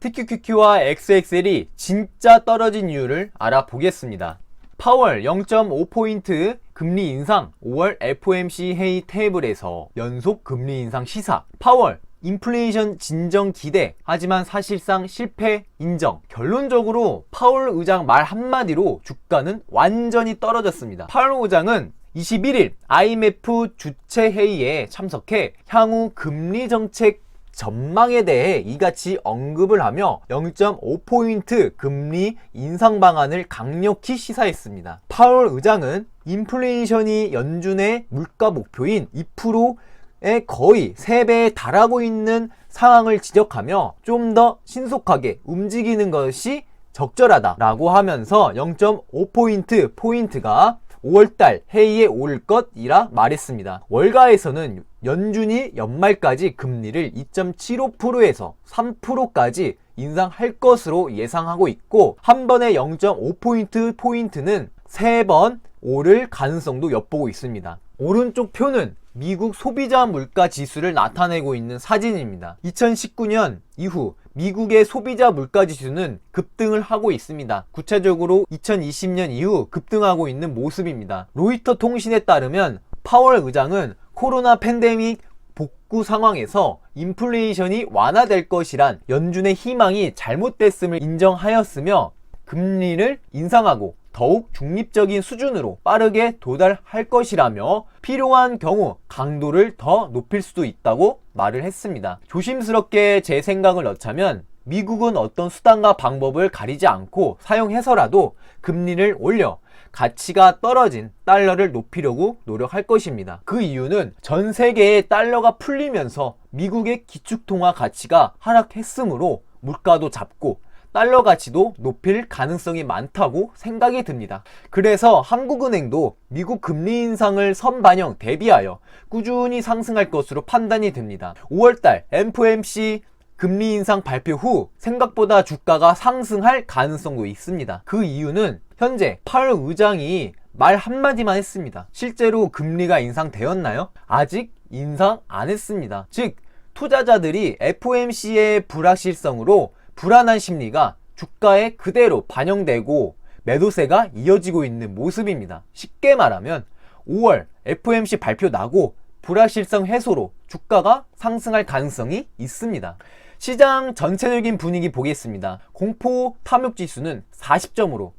TQQQ와 XXL이 진짜 떨어진 이유를 알아보겠습니다. 파월 0.5포인트 금리 인상 5월 FOMC 회의 테이블에서 연속 금리 인상 시사. 파월 인플레이션 진정 기대. 하지만 사실상 실패 인정. 결론적으로 파월 의장 말 한마디로 주가는 완전히 떨어졌습니다. 파월 의장은 21일 IMF 주최 회의에 참석해 향후 금리 정책 전망에 대해 이같이 언급을 하며 0.5포인트 금리 인상 방안을 강력히 시사했습니다. 파월 의장은 인플레이션이 연준의 물가 목표인 2%의 거의 3배에 달하고 있는 상황을 지적하며 좀 더 신속하게 움직이는 것이 적절하다라고 하면서 0.5포인트 포인트가 5월달 회의에 오를 것이라 말했습니다. 월가에서는 연준이 연말까지 금리를 2.75%에서 3%까지 인상할 것으로 예상하고 있고 한 번에 0.5포인트 포인트는 3번 오를 가능성도 엿보고 있습니다. 오른쪽 표는 미국 소비자 물가 지수를 나타내고 있는 사진입니다. 2019년 이후 미국의 소비자 물가 지수는 급등을 하고 있습니다. 구체적으로 2020년 이후 급등하고 있는 모습입니다. 로이터 통신에 따르면 파월 의장은 코로나 팬데믹 복구 상황에서 인플레이션이 완화될 것이란 연준의 희망이 잘못됐음을 인정하였으며 금리를 인상하고 더욱 중립적인 수준으로 빠르게 도달할 것이라며 필요한 경우 강도를 더 높일 수도 있다고 말을 했습니다. 조심스럽게 제 생각을 넣자면 미국은 어떤 수단과 방법을 가리지 않고 사용해서라도 금리를 올려 가치가 떨어진 달러를 높이려고 노력할 것입니다. 그 이유는 전 세계의 달러가 풀리면서 미국의 기축통화 가치가 하락했으므로 물가도 잡고 달러 가치도 높일 가능성이 많다고 생각이 듭니다. 그래서 한국은행도 미국 금리 인상을 선반영 대비하여 꾸준히 상승할 것으로 판단이 됩니다. 5월달 FOMC 금리 인상 발표 후 생각보다 주가가 상승할 가능성도 있습니다. 그 이유는 현재 파월 의장이 말 한마디만 했습니다. 실제로 금리가 인상되었나요? 아직 인상 안 했습니다. 즉, 투자자들이 FOMC의 불확실성으로 불안한 심리가 주가에 그대로 반영되고 매도세가 이어지고 있는 모습입니다. 쉽게 말하면 5월 FOMC 발표 나고 불확실성 해소로 주가가 상승할 가능성이 있습니다. 시장 전체적인 분위기 보겠습니다. 공포 탐욕 지수는 40점으로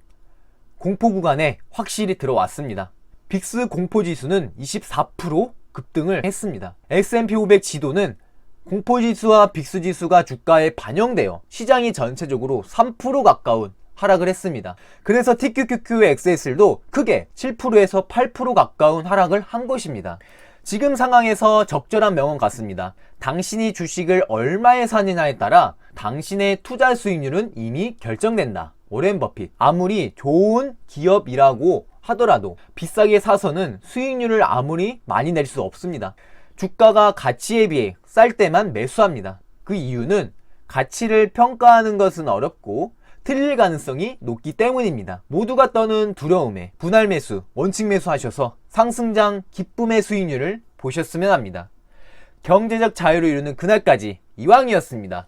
공포 구간에 확실히 들어왔습니다. 빅스 공포 지수는 24% 급등을 했습니다. S&P 500 지도는 공포 지수와 빅스 지수가 주가에 반영되어 시장이 전체적으로 3% 가까운 하락을 했습니다. 그래서 TQQQ XSL도 크게 7%에서 8% 가까운 하락을 한 것입니다. 지금 상황에서 적절한 명언 같습니다. 당신이 주식을 얼마에 사느냐에 따라 당신의 투자 수익률은 이미 결정된다. 오렌 버핏. 아무리 좋은 기업이라고 하더라도 비싸게 사서는 수익률을 아무리 많이 낼 수 없습니다. 주가가 가치에 비해 쌀 때만 매수합니다. 그 이유는 가치를 평가하는 것은 어렵고 틀릴 가능성이 높기 때문입니다. 모두가 떠는 두려움에 분할 매수, 원칙 매수 하셔서 상승장 기쁨의 수익률을 보셨으면 합니다. 경제적 자유를 이루는 그날까지 이왕이었습니다.